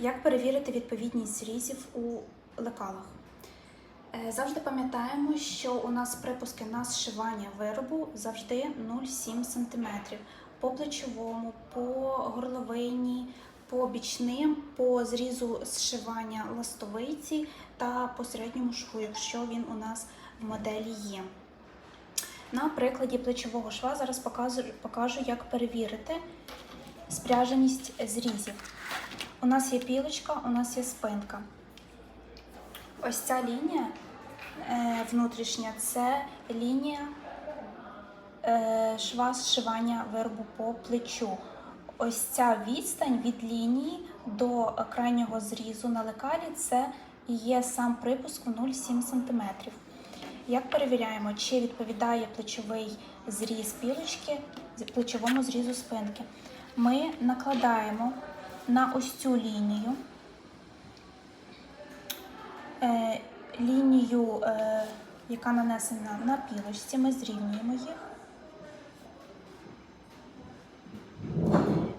Як перевірити відповідність зрізів у лекалах? Е, Завжди пам'ятаємо, що у нас припуски на зшивання виробу завжди 0,7 см. По плечовому, по горловині, по бічним, по зрізу зшивання ластовиці та по середньому шву, якщо він у нас в моделі є. На прикладі плечового шва зараз покажу, покажу як перевірити спряженість зрізів. У нас є пілочка, у нас є спинка. Ось ця лінія е, внутрішня це лінія е, шва зшивання виробу по плечу. Ось ця відстань від лінії до крайнього зрізу на лекалі це є сам припуск у 0,7 см. Як перевіряємо, чи відповідає плечовий зріз пілочки плечовому зрізу спинки? Ми накладаємо на ось цю лінію е, лінію, е, яка нанесена на пілочці, ми зрівнюємо їх.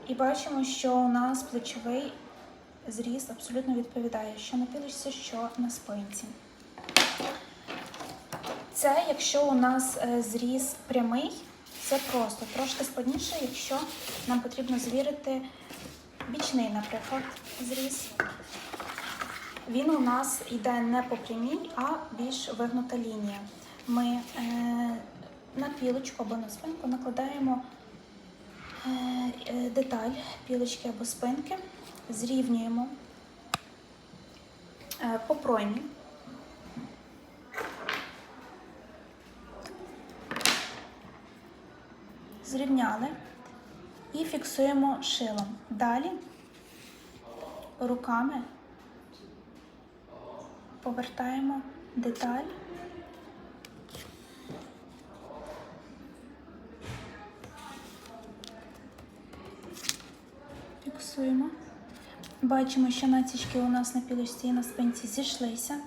І бачимо, що у нас плечовий зріз абсолютно відповідає, що на пілочці, що на спинці. Це якщо у нас е, зріз прямий, це просто трошки складніше, якщо нам потрібно звірити бічний, наприклад, зріз. Він у нас йде не по прямій, а більш вигнута лінія. Ми е, на пілочку або на спинку накладаємо е, е, деталь пілочки або спинки, зрівнюємо е, по проймі. Зрівняли і фіксуємо шилом. Далі руками повертаємо деталь. Фіксуємо. Бачимо, що націчки у нас на пілочці і на спинці зійшлися.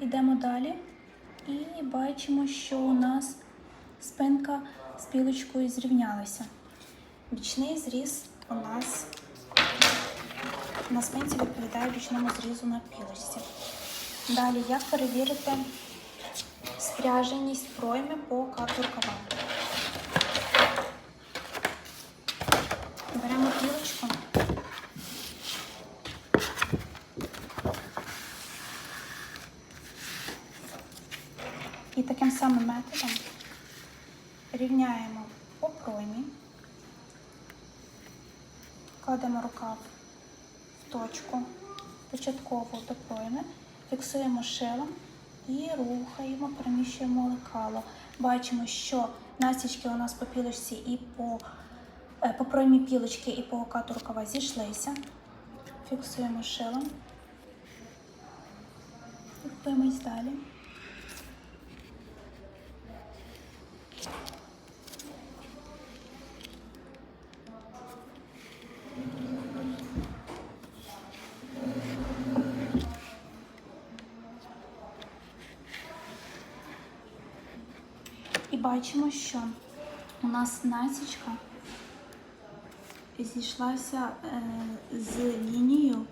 Йдемо далі і бачимо, що у нас спинка з пілочкою зрівнялася. Бічний зріз у нас на спинці відповідає бічному зрізу на пілочці. Далі, як перевірити спряженість пройми по карту рукава? Беремо пілочку. І таким самим методом рівняємо по проймі, кладемо рукав в точку початкову до пройми, фіксуємо шилом і рухаємо, переміщуємо лекало. Бачимо, що насічки у нас по пілочці і по, е, по проймі пілочки і по окату рукава зійшлися. Фіксуємо шилом. Рухаємось далі. Бачимо, що у нас насічка зійшлася е, з лінією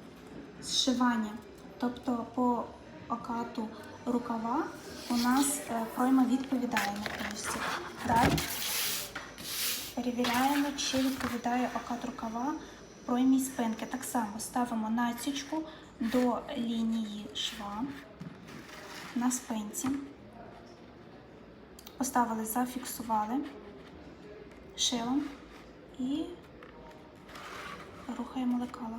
зшивання. Тобто по окату рукава у нас е, пройма відповідає на пілочці. Далі перевіряємо, чи відповідає окат рукава проймі спинки. Так само ставимо насічку до лінії шва на спинці. Поставили, зафіксували шилом і рухаємо лекала.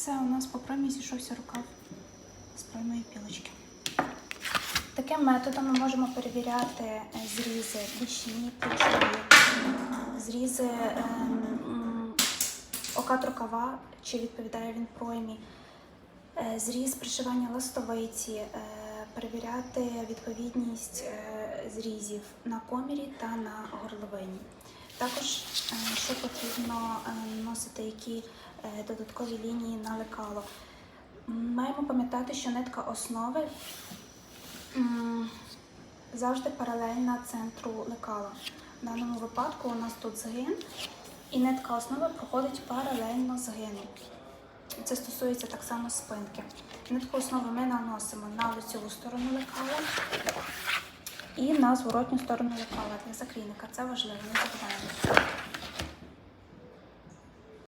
Все, у нас по проймі зійшовся рукав з проймої пілочки. Таким методом ми можемо перевіряти е, зрізи бічні, плечові, зрізи ем, окат рукава, чи відповідає він проймі. Е, Зріз пришивання ластовиці, е, перевіряти відповідність е, зрізів на комірі та на горловині. Також, е, що потрібно е, носити, які е, додаткові лінії на лекало. Маємо пам'ятати, що нитка основи завжди паралельна центру лекала. В даному випадку у нас тут згин, і нитка основи проходить паралельно згину. Це стосується так само спинки. Нитку основи ми наносимо на лицеву сторону лекала і на зворотню сторону лекала для закліника. Це важливо, не забуваємо.